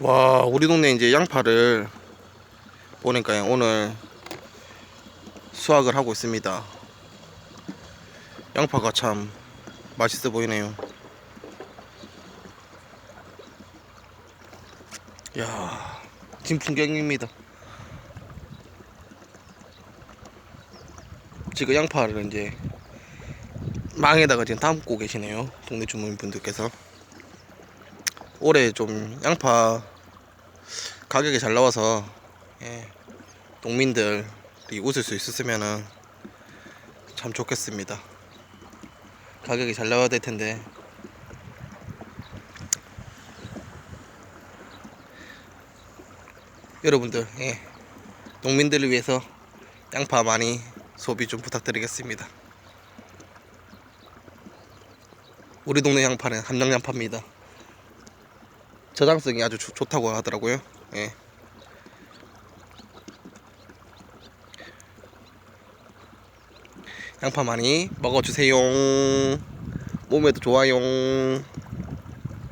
와 우리 동네 이제 양파를 보니까 오늘 수확을 하고 있습니다. 양파가 참 맛있어 보이네요. 야 지금 풍경입니다. 지금 양파를 이제 망에다가 지금 담고 계시네요. 동네 주민분들께서 올해 좀 양파 가격이 잘 나와서 예, 농민들이 웃을 수 있었으면은 참 좋겠습니다. 가격이 잘 나와야 될 텐데. 여러분들, 예, 농민들을 위해서 양파 많이 소비 좀 부탁드리겠습니다. 우리 동네 양파는 함량 양파입니다. 저장성이 아주 좋- 좋다고 하더라고요. 예. 양파 많이 먹어주세요. 몸에도 좋아요.